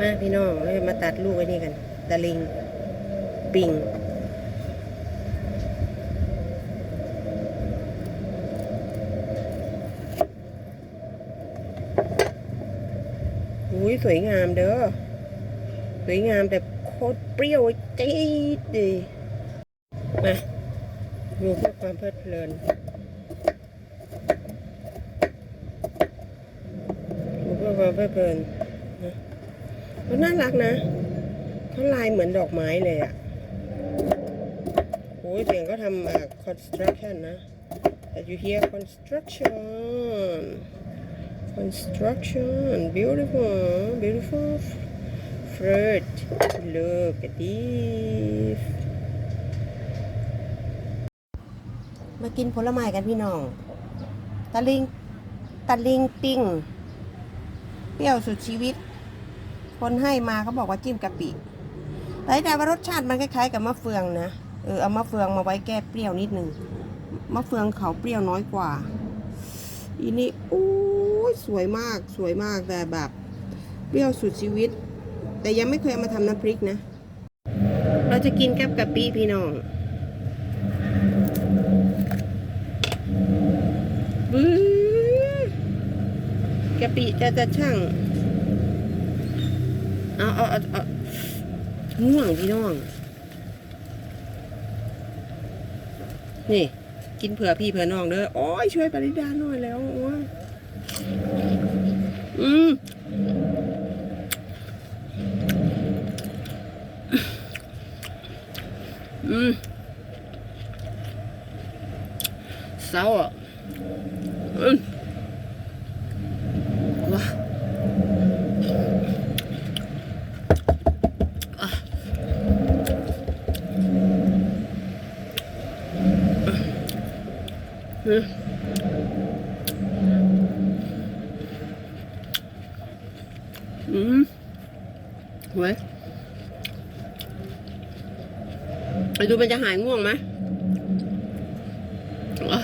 มาพี่น้องเราจะมาตัดลูกไว้นี่กันตะลิงปิงอุ้ยสวยงามเด้อ สวยงามแต่โคตรเปรี้ยวจี๊ดดีมาดูเพื่อความเพลิดเพลินดูเพื่อความเพลิดเพลินนะ มันน่ารักนะเขาลายเหมือนดอกไม้เลยอะ่ะโอ้ยเสียงก็ทำอ่า construction นะ That you hear construction construction beautiful beautiful fruit look at this มากินผลไม้กันพี่น้อง ตะลิง ตะลิงปิงเปรี้ยวสุดชีวิต คนให้มาเขาบอกว่าจิ้มกะปิแต่แต่ว่ารสชาติมันคล้ายๆกับมะเฟืองนะ เออเอามะเฟืองมาไว้แก้เปรี้ยวนิดนึง มะเฟืองเขาเปรี้ยวน้อยกว่า อีนี่อู้ยสวยมากสวยมากแต่แบบเปรี้ยวสุดชีวิต แต่ยังไม่เคยเอามาทำน้ำพริกนะ เราจะกินกับกะปิพี่น้องบื้อกะปิจะจะช่าง เอาเอาเอาเอาง่วงพี่น้อง นี่ กินเผื่อพี่เผื่อน้องเด้อโอ้ยช่วยปริดาหน่อยแล้วอ้ยอืมอืม sour อืมอะ อืมอืมเว้ยไปดูมันจะหายง่วงไหมอะ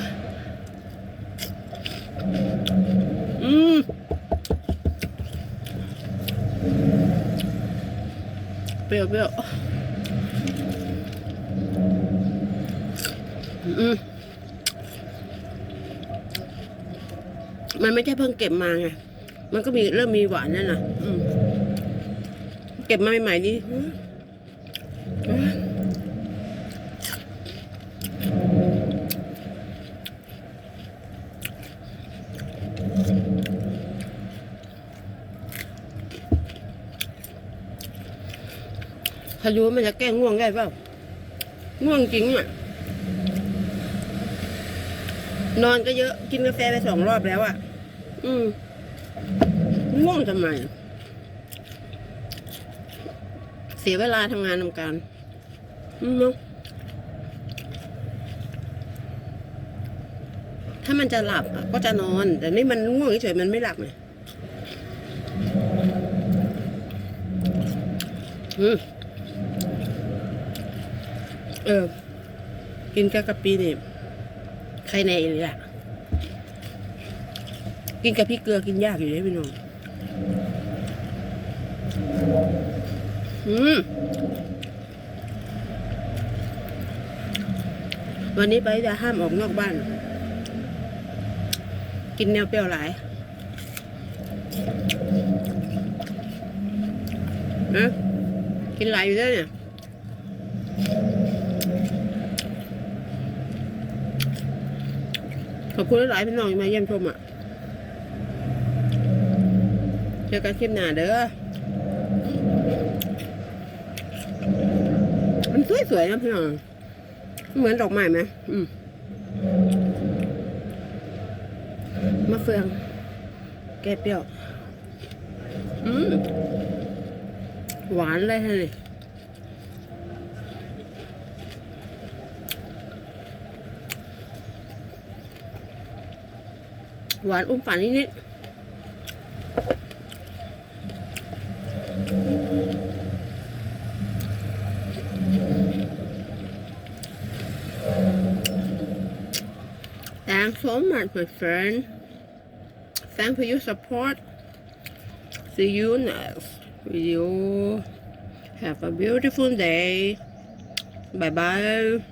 อืมเปรี้ยวเปรี้ยวอืม มันไม่ใช่เพิ่งเก็บมาไง มันก็มีเริ่มมีหวานนั่นน่ะอืมเก็บมาใหม่ๆนี่อืมอืมพายุมันจะแก้ง่วงได้เปล่า ง่วงจริงอะ นอนก็เยอะ กินกาแฟไปสองรอบแล้วอะ อืมง่วงทำไม เสียเวลาทำงานทำการอืมเนอะถ้ามันจะหลับก็จะนอน แต่นี่มันง่วงเฉยมันไม่หลับไงอืมเออ กินกะกะปีนี่ใครในเลยอะ กินกับพริกเกลือกินยากอยู่เลยพี่น้องอืมวันนี้ไปจะห้ามออกนอกบ้าน กินแนวเปรี้ยวหลายนะกินหลายอยู่แล้วเนี่ยขอบคุณหลายพี่น้องที่มาเยี่ยมชมอะ เจอกันคลิปหน้าเด้อ มันสวยๆนะพี่น้อง เหมือนดอกไม้ไหม อืมมะเฟือง แก้เปรี้ยว อืม หวานเลยฮะนี่หวานอุ้มฝันนิดๆ Thanks so much, my friend. Thanks for your support. See you next video. Have a beautiful day. Bye bye.